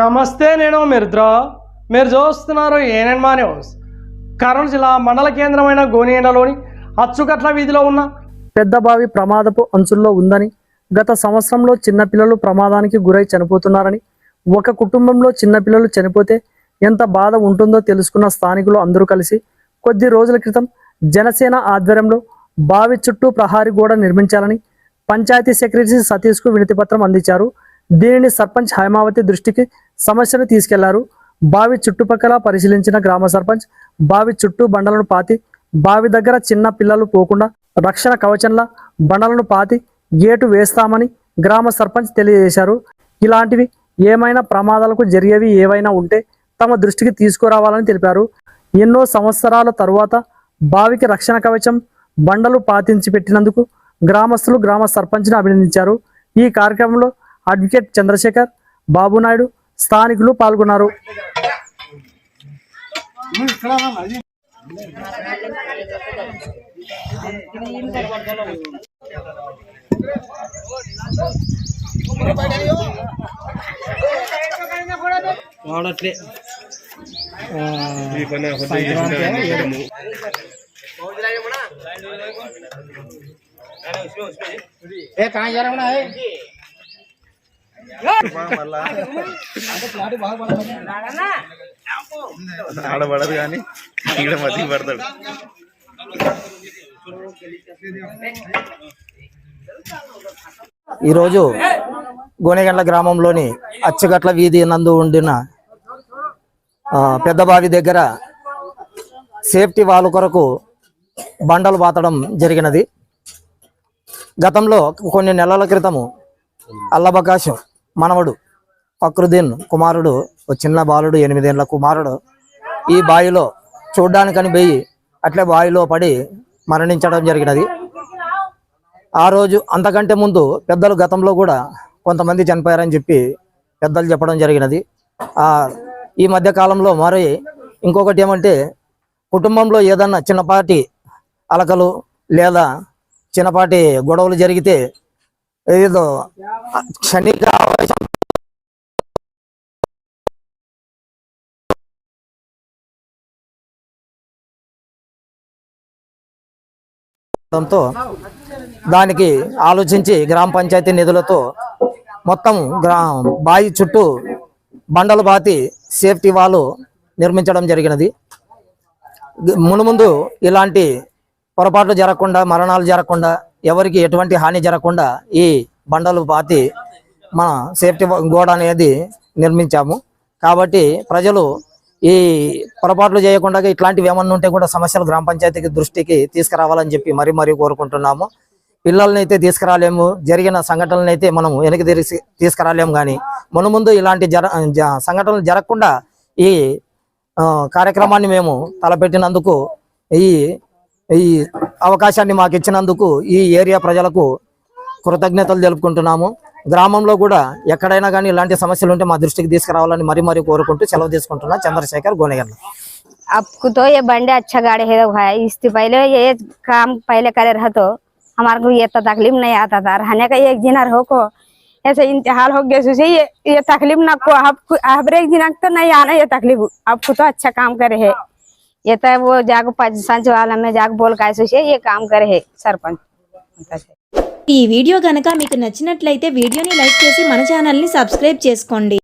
నమస్తే నేను మిర్ద్రా. మీరు చూస్తున్నారు ఏనెన్మా న్యూస్. కర్నూలు జిల్లా మండల కేంద్రమైన గోనియండలోని అచ్చుకట్ల వీధిలో ఉన్న పెద్దబావి ప్రమాదపు అంచుల్లో ఉందని గత సంవత్సరంలో చిన్నపిల్లలు ప్రమాదానికి గురై చనిపోతున్నారని ఒక కుటుంబంలో చిన్నపిల్లలు చనిపోతే ఎంత బాధ ఉంటుందో తెలుసుకున్న స్థానికులు అందరూ కలిసి కొద్ది రోజుల క్రితం జనసేన ఆధ్వర్యంలో బావి చుట్టూ ప్రహారీ గోడ నిర్మించాలని పంచాయతీ సెక్రటరీ సతీష్కు వినతిపత్రం అందించారు. దీనిని సర్పంచ్ హైమావతి దృష్టికి సమస్యను తీసుకెళ్ళారు. బావి చుట్టుపక్కల పరిశీలించిన గ్రామ సర్పంచ్ బావి చుట్టూ బండలను పాతి బావి దగ్గర చిన్న పిల్లలు పోకుండా రక్షణ కవచంలా బండలను పాతి గేటు వేస్తామని గ్రామ సర్పంచ్ తెలియజేశారు. ఇలాంటివి ఏమైనా ప్రమాదాలకు జరిగేవి ఏవైనా ఉంటే తమ దృష్టికి తీసుకురావాలని తెలిపారు. ఎన్నో సంవత్సరాల తరువాత బావికి రక్షణ కవచం బండలు పాతించి పెట్టినందుకు గ్రామస్తులు గ్రామ సర్పంచ్ని అభినందించారు. ఈ కార్యక్రమంలో అడ్వకేట్ చంద్రశేఖర్ బాబునాయుడు స్థానికులు పాల్గొన్నారు. వాడట్లే. ఆడబడదు కానీ ఇక్కడ మతికి పడతాడు. ఈరోజు గోనెగండ్ల గ్రామంలోని అచ్చగట్ల వీధి నందు ఉండిన పెద్దబావి దగ్గర సేఫ్టీ వాల్ కొరకు బండలు పాతడం జరిగినది. గతంలో కొన్ని నెలల క్రితము అల్లబకాశం మనవడు ఫక్రుద్దీన్ కుమారుడు ఓ చిన్న బాలుడు ఎనిమిదేళ్ళ కుమారుడు. ఈ బావిలో చూడ్డానికని పోయి అట్లే బావిలో పడి మరణించడం జరిగినది. ఆ రోజు అంతకంటే ముందు పెద్దలు గతంలో కూడా కొంతమంది చనిపోయారని చెప్పి పెద్దలు చెప్పడం జరిగినది. ఈ మధ్య కాలంలో మరి ఇంకొకటి ఏమంటే కుటుంబంలో ఏదన్నా చిన్నపాటి అలకలు లేదా చిన్నపాటి గొడవలు జరిగితే ఏదో క్షణిక ఆవేశం. తో దానికి ఆలోచించి గ్రామ పంచాయతీ నిధులతో మొత్తం గ్రా బావి చుట్టూ బండలు బాతి సేఫ్టీ వాళ్ళు నిర్మించడం జరిగినది. మునుముందు ఇలాంటి పొరపాట్లు జరగకుండా మరణాలు జరగకుండా ఎవరికి ఎటువంటి హాని జరగకుండా ఈ బండలు పాతి మన సేఫ్టీ గోడ అనేది నిర్మించాము. కాబట్టి ప్రజలు ఈ పొరపాట్లు చేయకుండా ఇట్లాంటివి ఏమన్నా ఉంటే కూడా సమస్యలు గ్రామ పంచాయతీకి దృష్టికి తీసుకురావాలని చెప్పి మరీ మరీ కోరుకుంటున్నాము. పిల్లల్ని అయితే తీసుకురాలేము జరిగిన సంఘటనలను అయితే మనం వెనక్కి తిరిగి తీసుకురాలేము కానీ మన ముందు ఇలాంటి జర సంఘటనలు జరగకుండా ఈ కార్యక్రమాన్ని మేము తలపెట్టినందుకు ఈ ఈ అవకాశాన్ని మాకు ఇచ్చినందుకు ఈ ఏరియా ప్రజలకు కృతజ్ఞతలు తెలుపుకుంటున్నాము గ్రామంలో కూడా ఎక్కడైనా కానీ ఇలాంటి సమస్యలు ఉంటే మా దృష్టికి తీసుకురావాలని మరీ మరీ కోరుకుంటూ సెలవు తీసుకుంటున్నా చంద్రశేఖర్ గోనెగర్ల आपको तो ये बंडे अच्छा गाड़ी है भाई इससे पहले ये काम पहले करे रहा तो हमारे को ये तो तकलीफ नहीं आता था रहने का एक दिन हो को ऐसे इंतहाल हो गया सुसे ये ये तकलीफ ना को आप आप एक दिन तो नहीं आना ये तकलीफ आपको तो अच्छा काम करे है ये तो वो जाग संच वाला में जाग बोल का सुसे ये काम करे है सरपंच ఈ వీడియో గనక మీకు నచ్చినట్లయితే వీడియోని లైక్ చేసి మన ఛానల్ని సబ్స్క్రైబ్ చేసుకోండి